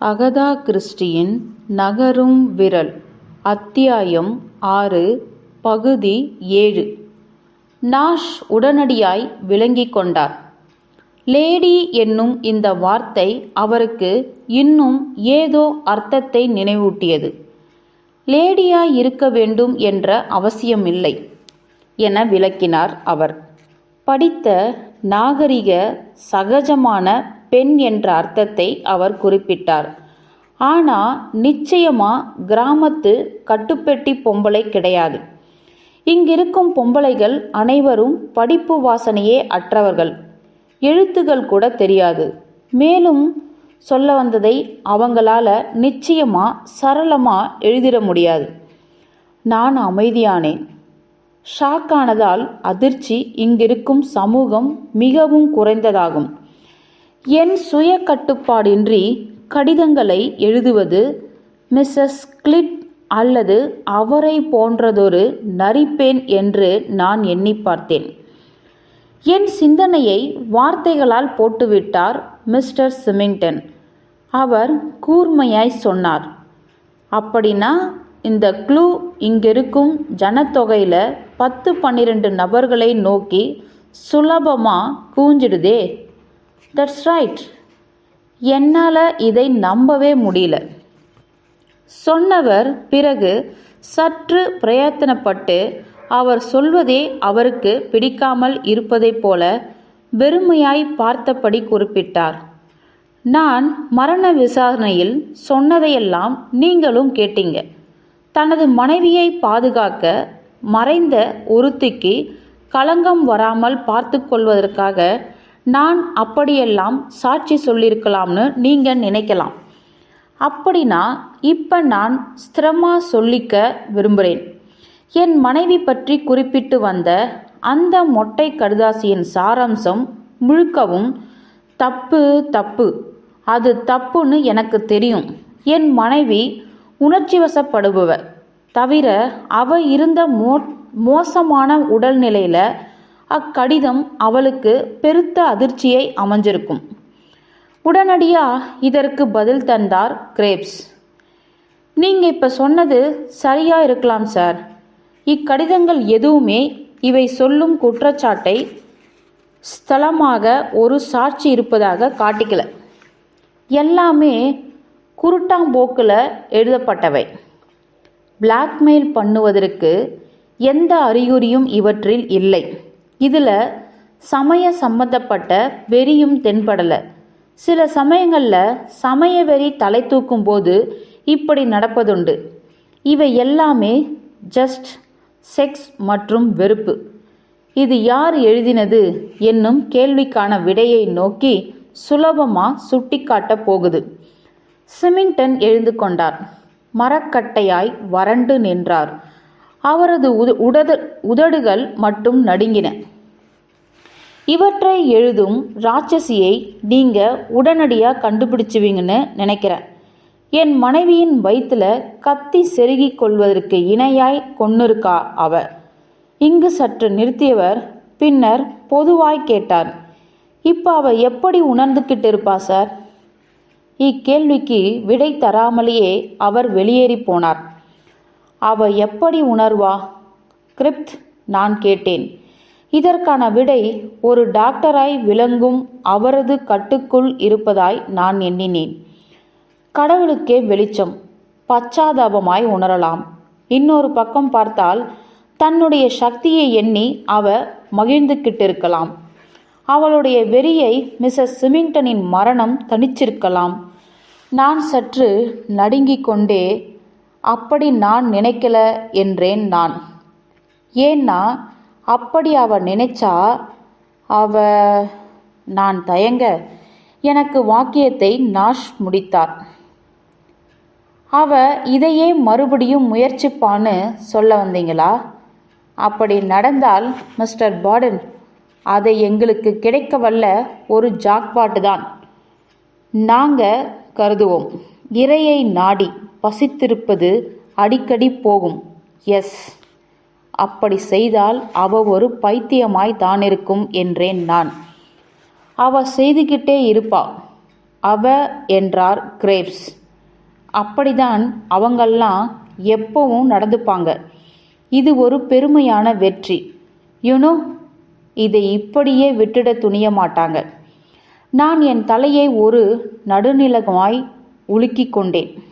Agatha கிறிஸ்டியின் நகரும் விரல் அத்தியாயம் ஆறு பகுதி ஏழு. நாஷ் உடனடியாய் விளங்கிக் கொண்டார். லேடி என்னும் இந்த வார்த்தை அவருக்கு இன்னும் ஏதோ அர்த்தத்தை நினைவூட்டியது. லேடியாய் இருக்க வேண்டும் என்ற அவசியமில்லை என விளக்கினார் அவர். படித்த நாகரிக சகஜமான பெண் என்ற அர்த்தத்தை அவர் குறிப்பிட்டார். ஆனா நிச்சயமா கிராமத்து கட்டுப்பெட்டி பொம்பளை கிடையாது. இங்கிருக்கும் பொம்பளைகள் அனைவரும் படிப்பு வாசனையே அற்றவர்கள். எழுத்துகள் கூட தெரியாது. மேலும் சொல்ல வந்ததை அவங்களால நிச்சயமா சரளமா எழுதிட முடியாது. நான் அமைதியானேன். ஷாக்கானதால் அதிர்ச்சி இங்கிருக்கும் சமூகம் மிகவும் குறைந்ததாகும். என் சுய கட்டுப்பாடின்றி கடிதங்களை எழுதுவது மிஸ்ஸஸ் கிளிட் அல்லது அவரை போன்றதொரு நரிப்பேன் என்று நான் எண்ணி பார்த்தேன். என் சிந்தனையை வார்த்தைகளால் போட்டுவிட்டார் மிஸ்டர் சிமிங்டன். அவர் கூர்மையாய் சொன்னார். அப்படின்னா இந்த க்ளூ இங்கிருக்கும் ஜனத்தொகையில் பத்து பன்னிரெண்டு நபர்களை நோக்கி சுலபமாக கூஞ்சிடுதே. தட்ஸ் ரைட் என்னால் இதை நம்பவே முடியல. சொன்னவர் பிறகு சற்று பிரயத்தனப்பட்டு அவர் சொல்வதே அவருக்கு பிடிக்காமல் இருப்பதைப் போல வெறுமையாய் பார்த்தபடி குறிப்பிட்டார். நான் மரண விசாரணையில் சொன்னதையெல்லாம் நீங்களும் கேட்டீங்க. தனது மனைவியை பாதுகாக்க மறைந்த ஒருத்திக்கு களங்கம் வராமல் பார்த்து கொள்வதற்காக நான் அப்படியெல்லாம் சாட்சி சொல்லியிருக்கலாம்னு நீங்கள் நினைக்கலாம். அப்படின்னா இப்போ நான் ஸ்திரமாக சொல்லிக்க விரும்புகிறேன் என் மனைவி பற்றி குறிப்பிட்டு வந்த அந்த மொட்டை கடுதாசியின் சாராம்சம் முழுக்கவும் தப்பு தப்பு. அது தப்புன்னு எனக்கு தெரியும். என் மனைவி உணர்ச்சி வசப்படுபவர் தவிர அவ இருந்த மோ மோசமான உடல்நிலையில் அக்கடிதம் அவளுக்கு பெருத்த அதிர்ச்சியை அமைஞ்சிருக்கும். உடனடியாக இதற்கு பதில் தந்தார் கிரேப்ஸ். நீங்கள் இப்போ சொன்னது சரியாக இருக்கலாம் சார். இக்கடிதங்கள் எதுவுமே இவை சொல்லும் குற்றச்சாட்டை ஸ்தலமாக ஒரு சாட்சி இருப்பதாக காட்டிக்கல. எல்லாமே குருட்டாம்போக்கில் எழுதப்பட்டவை. பிளாக்மெயில் பண்ணுவதற்கு எந்த அறிகுறியும் இவற்றில் இல்லை. இதில் சமய சம்பந்தப்பட்ட வெறியும் தென்படலை. சில சமயங்களில் சமய வெறி தலை தூக்கும் போது இப்படி நடப்பதுண்டு. இவை எல்லாமே ஜஸ்ட் செக்ஸ் மற்றும் வெறுப்பு. இது யார் எழுதினது என்னும் கேள்விக்கான விடையை நோக்கி சுலபமாக சுட்டிக்காட்டப் போகுது. சிமிங்டன் எழுந்து கொண்டார். மரக்கட்டையாய் வறண்டு நின்றார். அவரது உடது உதடுகள் மட்டும் நடுங்கின. இவற்றை எழுதும் ராட்சசியை நீங்கள் உடனடியாக கண்டுபிடிச்சுவீங்கன்னு நினைக்கிறேன். என் மனைவியின் வயிற்றுல கத்தி செருகி கொள்வதற்கு இணையாய் கொன்னிருக்கா அவ. இங்கு சற்று நிறுத்தியவர் பின்னர் பொதுவாய் கேட்டார். இப்போ அவ எப்படி உணர்ந்துக்கிட்டு இருப்பா சார்? இக்கேள்விக்கு விடை தராமலேயே அவர் வெளியேறி போனார். அவ எப்படி உணர்வா? கிரிப்த் நான் கேட்டேன். இதற்கான விடை ஒரு டாக்டராய் விளங்கும் அவரது கட்டுக்குள் இருப்பதாய் நான் எண்ணினேன். கடவுளுக்கே வெளிச்சம் பச்சாதாபமாய் உணரலாம். இன்னொரு பக்கம் பார்த்தால் தன்னுடைய சக்தியை எண்ணி அவ மகிழ்ந்துகிட்டிருக்கலாம். அவளுடைய வெறியை மிஸ்ஸஸ் சிமிங்டனின் மரணம் தனிச்சிருக்கலாம் நான் சற்று நடுங்கிக் கொண்டே அப்படி நான் நினைக்கல என்றேன் நான். ஏன்னா அப்படி அவ நினைச்சா அவ நான் தயங்க எனக்கு வாக்கியத்தை நாஷ் முடித்தார். அவ இதையே மறுபடியும் முயற்சிப்பான்னு சொல்ல வந்தீங்களா? அப்படி நடந்தால் மிஸ்டர் பாடன் அதை எங்களுக்கு கிடைக்க வல்ல ஒரு ஜாக்பாட்டு தான். நாங்கள் கருதுவோம். இறையை நாடி. பசித்திருப்பது அடிக்கடி போகும். எஸ். அப்படி செய்தால் அவ ஒரு பைத்தியமாய் தானிருக்கும் என்றேன் நான். அவ செய்துகிட்டே இருப்பா. அவ என்றார் கிரேப்ஸ் அப்படிதான் அவங்கெல்லாம் எப்பவும் நடந்துப்பாங்க. இது ஒரு பெருமையான வெற்றி. யூனோ இதை இப்படியே விட்டுட துணிய மாட்டாங்க. நான் என் தலையை ஒரு நடுநிலகமாய் உலுக்கிக் கொண்டேன்.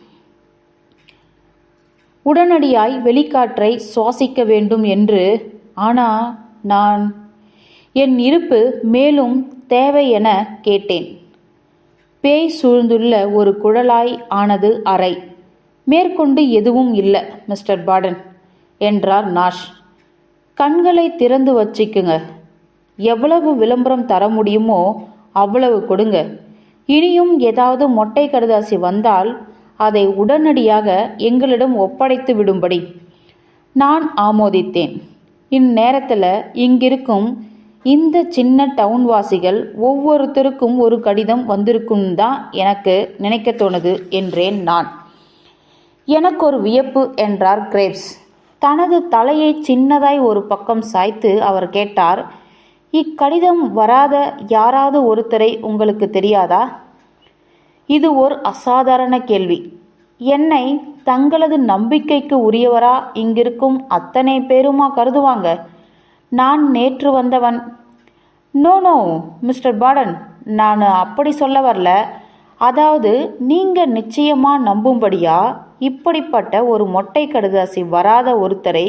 உடனடியாய் வெளிக்காற்றை சுவாசிக்க வேண்டும் என்று. ஆனா நான் என் இருப்பு மேலும் தேவை என கேட்டேன். பேய் சூழ்ந்துள்ள ஒரு குழலாய் ஆனது அறை. மேற்கொண்டு எதுவும் இல்லை மிஸ்டர் பாடன் என்றார் நாஷ். கண்களை திறந்து வச்சிக்குங்க. எவ்வளவு விளம்பரம் தர முடியுமோ அவ்வளவு கொடுங்க. இனியும் ஏதாவது மொட்டை கடுதாசி வந்தால் அதை உடனடியாக எங்களிடம் ஒப்படைத்து விடும்படி நான் ஆமோதித்தேன். இந்நேரத்தில் இங்கிருக்கும் இந்த சின்ன டவுன்வாசிகள் ஒவ்வொருத்தருக்கும் ஒரு கடிதம் வந்திருக்கும் தான் எனக்கு நினைக்க தோணுது என்றேன் நான். எனக்கு ஒரு வியப்பு என்றார் கிரேப்ஸ் தனது தலையை சின்னதாய் ஒரு பக்கம் சாய்த்து அவர் கேட்டார் இக்கடிதம் வராத யாராவது ஒருத்தரை உங்களுக்கு தெரியாதா? இது ஒரு அசாதாரண கேள்வி. என்னை தங்களது நம்பிக்கைக்கு உரியவரா இங்கிருக்கும் அத்தனை பேருமா கருதுவாங்க? நான் நேற்று வந்தவன். நோ நோ மிஸ்டர் பாடன் நான் அப்படி சொல்ல வரல. அதாவது நீங்கள் நிச்சயமாக நம்பும்படியா? இப்படிப்பட்ட ஒரு மொட்டை கடுதாசி வராத ஒருத்தரை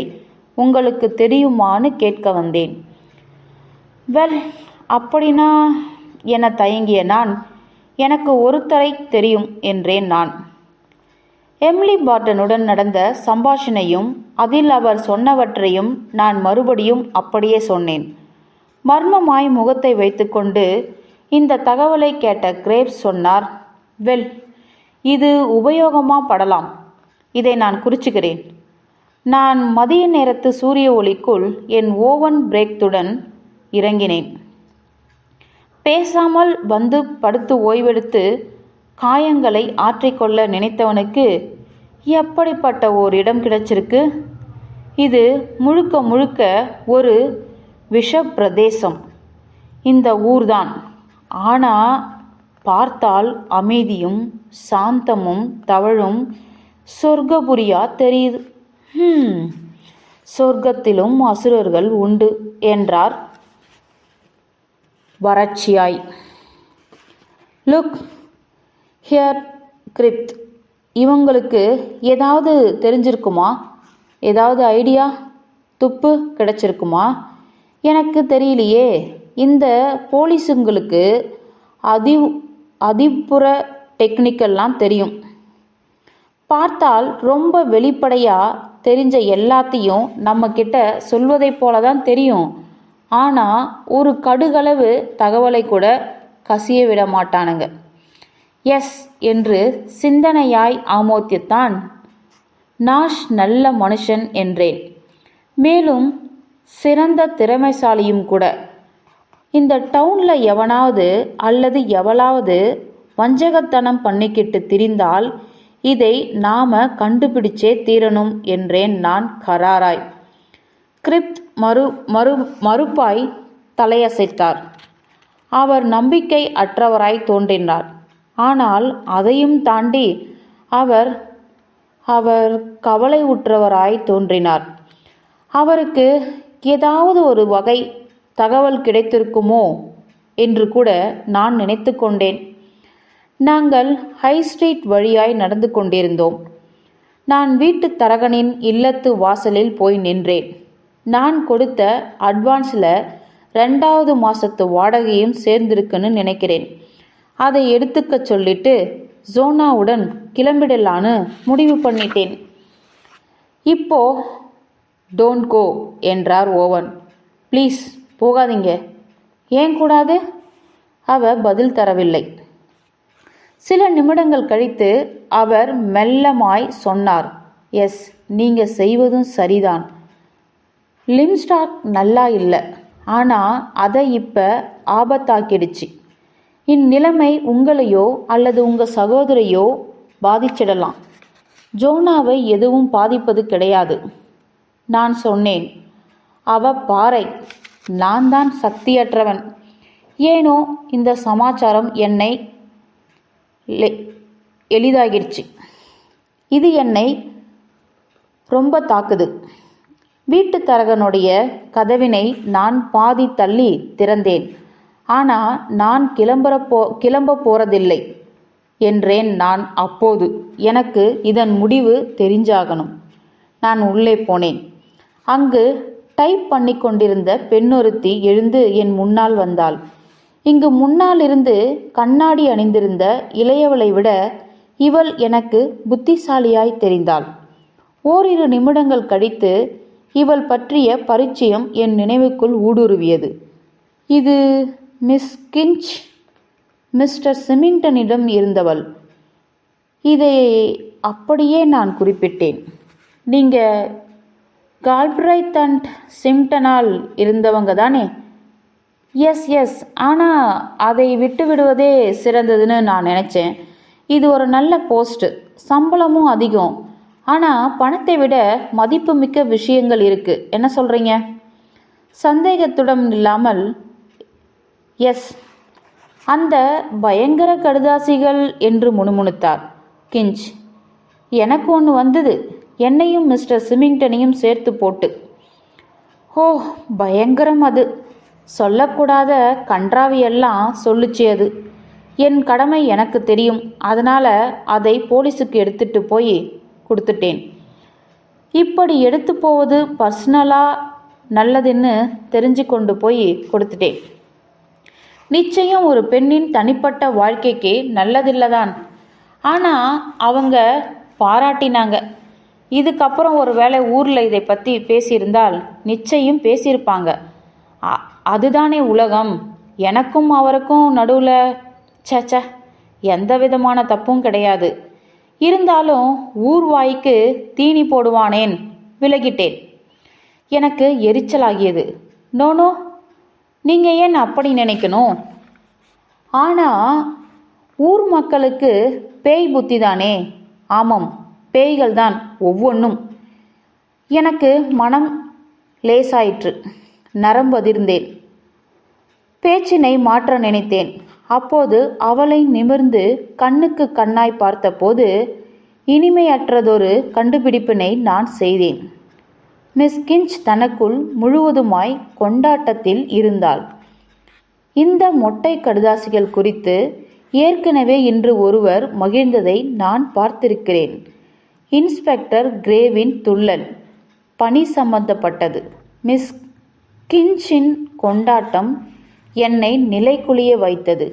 உங்களுக்கு தெரியுமான்னு கேட்க வந்தேன். வெல் அப்படின்னா என தயங்கிய நான் எனக்கு ஒருத்தரை தெரியும் என்றேன் நான். எம்லி பார்ட்டனுடன் நடந்த சம்பாஷணையும் அதில் அவர் சொன்னவற்றையும் நான் மறுபடியும் அப்படியே சொன்னேன். மர்மமாய் முகத்தை வைத்துக்கொண்டு இந்த தகவலை கேட்ட கிரேப்ஸ் சொன்னார் வெல் இது உபயோகமாக படலாம். இதை நான் குறிச்சுக்கிறேன். நான் மதிய நேரத்து சூரிய ஒளிக்குள் என் ஓவன் பிரேக்துடன் இறங்கினேன். பேசாமல் வந்து படுத்து ஓய்வெடுத்து காயங்களை ஆற்றிக்கொள்ள நினைத்தவனுக்கு எப்படிப்பட்ட ஓர் இடம் கிடைச்சிருக்கு? இது முழுக்க முழுக்க ஒரு விஷ பிரதேசம் இந்த ஊர்தான். ஆனால் பார்த்தால் அமைதியும் சாந்தமும் தவழும் சொர்க்கபுரியா தெரியுது. சொர்க்கத்திலும் அசுரர்கள் உண்டு என்றார் வறட்சியாய். லுக் ஹியர் கிரிப்த் இவங்களுக்கு ஏதாவது தெரிஞ்சிருக்குமா? ஏதாவது ஐடியா துப்பு கிடைச்சிருக்குமா? எனக்கு தெரியலையே. இந்த போலீஸுங்களுக்கு அதி அதிப்புற டெக்னிக்கெல்லாம் தெரியும். பார்த்தால் ரொம்ப வெளிப்படையாக தெரிஞ்ச எல்லாத்தையும் நம்மக்கிட்ட சொல்வதைப் போல தான் தெரியும். ஆனால் ஒரு கடுகளவு தகவலை கூட கசிய விட மாட்டானுங்க. எஸ் என்று சிந்தனையாய் ஆமோத்தியத்தான் நாஷ் நல்ல மனுஷன் என்றேன். மேலும் சிறந்த திறமைசாலியும் கூட. இந்த டவுனில் எவனாவது அல்லது எவளாவது வஞ்சகத்தனம் பண்ணிக்கிட்டு திரிந்தால் இதை நாம கண்டுபிடிச்சே தீரணும் என்றேன் நான் கராராய். கிரிப்த் மறு மறு மறுப்பாய் தலையசைத்தார். அவர் நம்பிக்கை அற்றவராய் தோன்றினார். ஆனால் அதையும் தாண்டி அவர் அவர் கவலை உற்றவராய் தோன்றினார். அவருக்கு ஏதாவது ஒரு வகை தகவல் கிடைத்திருக்குமோ என்று கூட நான் நினைத்து கொண்டேன். நாங்கள் ஹை ஸ்ட்ரீட் வழியாய் நடந்து கொண்டிருந்தோம். நான் வீட்டு தரகனின் இல்லத்து வாசலில் போய் நின்றேன். நான் கொடுத்த அட்வான்ஸில் ரெண்டாவது மாதத்து வாடகையும் சேர்ந்திருக்குன்னு நினைக்கிறேன். அதை எடுத்துக்க சொல்லிட்டு ஜோனாவுடன் கிளம்பிடலான்னு முடிவு பண்ணிட்டேன். இப்போ டோன்ட் கோ என்றார் ஓவன். ப்ளீஸ் போகாதீங்க. ஏன் கூடாது? அவ பதில் தரவில்லை. சில நிமிடங்கள் கழித்து அவர் மெல்லமாய் சொன்னார். எஸ் நீங்கள் செய்வதும் சரிதான். லிம்ஸ்டாக் நல்லா இல்லை. ஆனால் அதை இப்போ ஆபத்தாக்கிடுச்சு. இந்நிலைமை உங்களையோ அல்லது உங்கள் சகோதரையோ பாதிச்சிடலாம். ஜோனாவை எதுவும் பாதிப்பது கிடையாது. நான் சொன்னேன் அவ பாறை. நான் தான் சக்தியற்றவன். ஏனோ இந்த சமாச்சாரம் என்னை எளிதாகிடுச்சு. இது என்னை ரொம்ப தாக்குது. வீட்டுத்தரகனுடைய கதவினை நான் பாதி தள்ளி திறந்தேன். ஆனால் நான் கிளம்புற போ கிளம்ப போறதில்லை என்றேன் நான் அப்போது. எனக்கு இதன் முடிவு தெரிஞ்சாகணும். நான் உள்ளே போனேன். அங்கு டைப் பண்ணி கொண்டிருந்த பெண்ணொருத்தி எழுந்து என் முன்னால் வந்தாள். இங்கு முன்னால் இருந்து கண்ணாடி அணிந்திருந்த இளையவளை விட இவள் எனக்கு புத்திசாலியாய் தெரிந்தாள். ஓரிரு நிமிடங்கள் கழித்து இவள் பற்றிய பரிச்சயம் என் நினைவுக்குள் ஊடுருவியது. இது மிஸ் கிஞ்ச் மிஸ்டர் சிமிங்டனிடம் இருந்தவள். இதை அப்படியே நான் குறிப்பிட்டேன். நீங்கள் கால்பிரைத் அண்ட் சிம்டனால் இருந்தவங்க தானே? Yes yes. ஆனால் அதை விட்டு விடுவதே சிறந்ததுன்னு நான் நினச்சேன். இது ஒரு நல்ல போஸ்ட்டு. சம்பளமும் அதிகம். ஆனால் பணத்தை விட மதிப்புமிக்க விஷயங்கள் இருக்குது என்ன சொல்கிறீங்க சந்தேகத்துடன் இல்லாமல் எஸ் அந்த பயங்கர கடுதாசிகள் என்று முணுமுணுத்தார். கிஞ்ச் எனக்கு ஒன்று வந்தது. என்னையும் மிஸ்டர் சிமிங்டனையும் சேர்த்து போட்டு. ஓ பயங்கரம் அது. சொல்லக்கூடாத கன்றாவியெல்லாம் சொல்லுச்சு அது. என் கடமை எனக்கு தெரியும். அதனால் அதை போலீஸுக்கு எடுத்துட்டு போய் கொடுத்துட்டேன். இப்படி எடுத்து போவது பர்சனலாக நல்லதுன்னு தெரிஞ்சு கொண்டு போய் கொடுத்துட்டேன். நிச்சயம் ஒரு பெண்ணின் தனிப்பட்ட வாழ்க்கைக்கு நல்லதில்லைதான். ஆனால் அவங்க பாராட்டினாங்க. இதுக்கப்புறம் ஒரு வேளை ஊரில் இதை பற்றி பேசியிருந்தால் நிச்சயம் பேசியிருப்பாங்க. அ- அதுதானே உலகம். எனக்கும் அவருக்கும் நடுவில் சச்ச எந்த விதமான தப்பும் கிடையாது. இருந்தாலும் ஊர்வாய்க்கு தீனி போடுவானேன் விலகிட்டேன். எனக்கு எரிச்சலாகியது. நோனோ நீங்கள் ஏன் அப்படி நினைக்கணும்? ஆனால் ஊர் மக்களுக்கு பேய் புத்தி தானே ஆமாம் பேய்கள் தான் ஒவ்வொன்றும் எனக்கு மனம் லேசாயிற்று நரம்பதிர்ந்தேன் பேச்சினை மாற்ற நினைத்தேன். அப்போது அவளை நிமிர்ந்து கண்ணுக்கு கண்ணாய் பார்த்தபோது இனிமையற்றதொரு கண்டுபிடிப்பினை நான் செய்தேன். மிஸ் கிஞ்ச் தனக்குள் முழுவதுமாய் கொண்டாட்டத்தில் இருந்தாள். இந்த மொட்டை கடுதாசிகள் குறித்து ஏற்கனவே இன்று ஒருவர் மகிழ்ந்ததை நான் பார்த்திருக்கிறேன். இன்ஸ்பெக்டர் கிரேவின் துள்ளல் பணி சம்பந்தப்பட்டது. மிஸ் கிஞ்சின் கொண்டாட்டம் என்னை நிலைக்குளிய வைத்தது.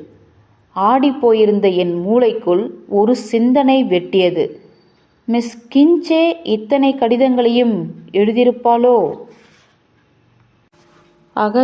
ஆடிப்போயிருந்த என் மூளைக்குள் ஒரு சிந்தனை வெட்டியது. மிஸ் கிஞ்சே இத்தனை கடிதங்களையும் எழுதியிருப்பாளோ? அக